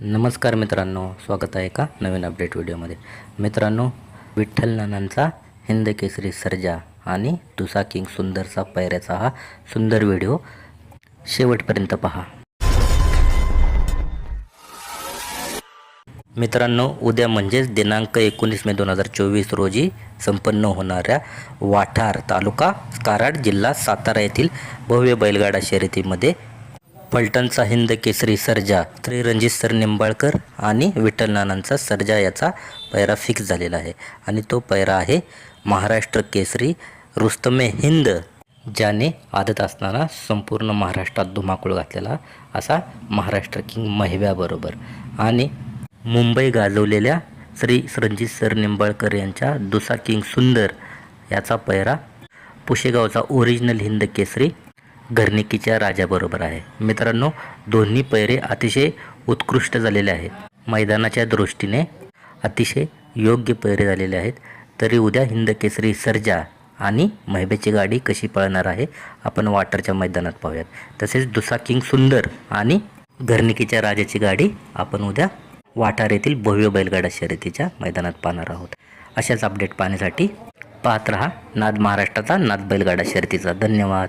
नमस्कार मित्रांनो स्वागत आहे का नवीन अपडेट व्हिडिओमध्ये मित्रांनो विठ्ठल नानांचा हिंद केसरी सर्जा आणि तुसा किंग सुंदरचा पैऱ्याचा हा सुंदर व्हिडिओ शेवटपर्यंत पहा. मित्रांनो उद्या म्हणजेच दिनांक एकोणीस मे दोन हजार चोवीस रोजी संपन्न होणाऱ्या वाठार तालुका कराड जिल्हा सातारा येथील भव्य बैलगाडा शर्यतीमध्ये पलटणचा हिंद केसरी सर्जा श्री रणजित सर निंबाळकर आणि विठ्ठल नानांचा सर्जा याचा पैरा फिक्स झालेला आहे. आणि तो पैरा आहे महाराष्ट्र केसरी रुस्तमे हिंद ज्याने आदत असणारा संपूर्ण महाराष्ट्रात धुमाकूळ घातलेला असा महाराष्ट्र किंग महिव्याबरोबर आणि मुंबई गाजवलेल्या श्री रणजित सर निंबाळकर यांच्या दुसा किंग सुंदर याचा पैरा पुशेगावचा ओरिजिनल हिंद केसरी घरणिकीच्या राजाबरोबर आहे. मित्रांनो दोन्ही पैरे अतिशय उत्कृष्ट झालेले आहेत. मैदानाच्या दृष्टीने अतिशय योग्य पैरे झालेले आहेत. तरी उद्या हिंदकेसरी सर्जा आणि महिबेची गाडी कशी पळणार आहे आपण वाटरच्या मैदानात पाहूयात. तसेच दुसा किंग सुंदर आणि घरणिकीच्या राजाची गाडी आपण उद्या वाटार येथील भव्य बैलगाडा शर्यतीच्या मैदानात पाहणार आहोत. अशाच अपडेट पाहण्यासाठी पाहत रहा. नाद महाराष्ट्राचा नाद बैलगाडा शर्यतीचा. धन्यवाद.